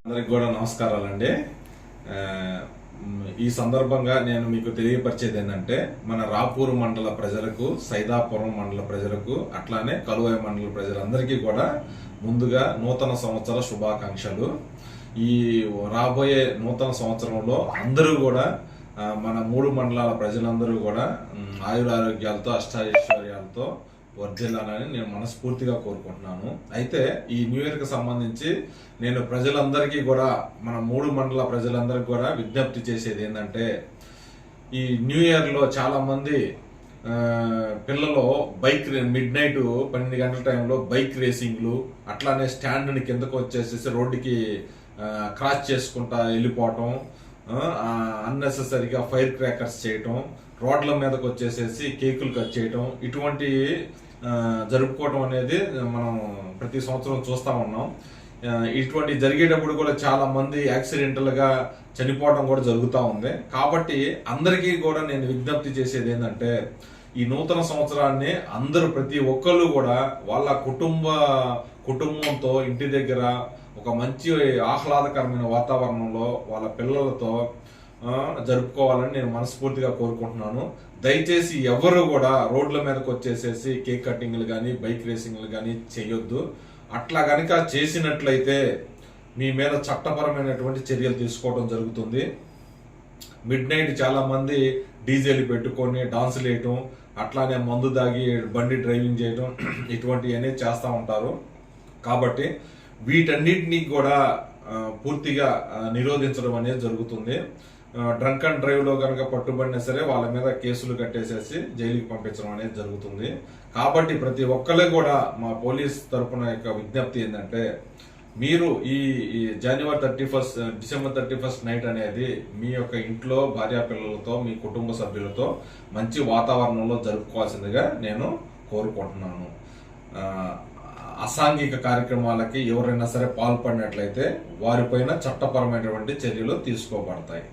అందరికి కూడా నమస్కారాలండి. ఈ సందర్భంగా నేను మీకు తెలియపరిచేది ఏంటంటే మన రాపూరు మండల ప్రజలకు సైదాపురం మండల ప్రజలకు అట్లానే కలువై మండల ప్రజలందరికీ కూడా ముందుగా నూతన సంవత్సర శుభాకాంక్షలు. ఈ రాబోయే నూతన సంవత్సరంలో అందరూ కూడా మన మూడు మండలాల ప్రజలందరూ కూడా ఆయురారోగ్యాలతో అష్టాశ్వర్యాలతో వర్ధిల్లాలని నేను మనస్ఫూర్తిగా కోరుకుంటున్నాను. అయితే ఈ న్యూ ఇయర్కి సంబంధించి నేను ప్రజలందరికీ కూడా మన మూడు మండల ప్రజలందరికీ కూడా విజ్ఞప్తి చేసేది ఏంటంటే ఈ న్యూ ఇయర్లో చాలా మంది పిల్లలు బైక్ మిడ్ నైట్ పన్నెండు గంటల టైంలో బైక్ రేసింగ్లు అట్లానే స్టాండ్ కిందకు వచ్చేసేసి రోడ్డుకి క్రాస్ చేసుకుంటా వెళ్ళిపోవటం అన్నెసెసరీగా ఫైర్ క్రాకర్స్ చేయటం రోడ్ల మీదకి వచ్చేసేసి కేకులు కట్ చేయటం ఇటువంటి జరుపుకోవడం జరుపుకోవటం అనేది మనం ప్రతి సంవత్సరం చూస్తా ఉన్నాం. ఇటువంటి జరిగేటప్పుడు కూడా చాలా మంది యాక్సిడెంటల్గా చనిపోవడం కూడా జరుగుతూ ఉంది. కాబట్టి అందరికీ కూడా నేను విజ్ఞప్తి చేసేది ఏంటంటే ఈ నూతన సంవత్సరాన్ని అందరూ ప్రతి ఒక్కళ్ళు కూడా వాళ్ళ కుటుంబ కుటుంబంతో ఇంటి దగ్గర ఒక మంచి ఆహ్లాదకరమైన వాతావరణంలో వాళ్ళ పిల్లలతో జరుపుకోవాలని నేను మనస్ఫూర్తిగా కోరుకుంటున్నాను. దయచేసి ఎవరు కూడా రోడ్ల మీదకి వచ్చేసేసి కేక్ కటింగ్లు కానీ బైక్ రేసింగ్లు కానీ చేయొద్దు. అట్లా కనుక చేసినట్లయితే మీ మీద చట్టపరమైనటువంటి చర్యలు తీసుకోవడం జరుగుతుంది. మిడ్ నైట్ చాలా మంది డీజేలు పెట్టుకొని డాన్సులు వేయటం అట్లానే మందు దాగి బండి డ్రైవింగ్ చేయటం ఇటువంటివన్నీ చేస్తూ ఉంటారు. కాబట్టి వీటన్నిటినీ కూడా పూర్తిగా నిరోధించడం అనేది జరుగుతుంది. డ్రంక్ అండ్ డ్రైవ్లో కనుక పట్టుబడినా సరే వాళ్ళ మీద కేసులు కట్టేసేసి జైలుకి పంపించడం అనేది జరుగుతుంది. కాబట్టి ప్రతి ఒక్కరు కూడా మా పోలీస్ తరపున యొక్క విజ్ఞప్తి ఏంటంటే మీరు ఈ జనవరి thirty first December thirty first night అనేది మీ యొక్క ఇంట్లో భార్యా పిల్లలతో మీ కుటుంబ సభ్యులతో మంచి వాతావరణంలో జరుపుకోవాల్సిందిగా నేను కోరుకుంటున్నాను. అసాంఘిక కార్యక్రమాలకి ఎవరైనా సరే పాల్పడినట్లయితే వారిపైన చట్టపరమైనటువంటి చర్యలు తీసుకోబడతాయి.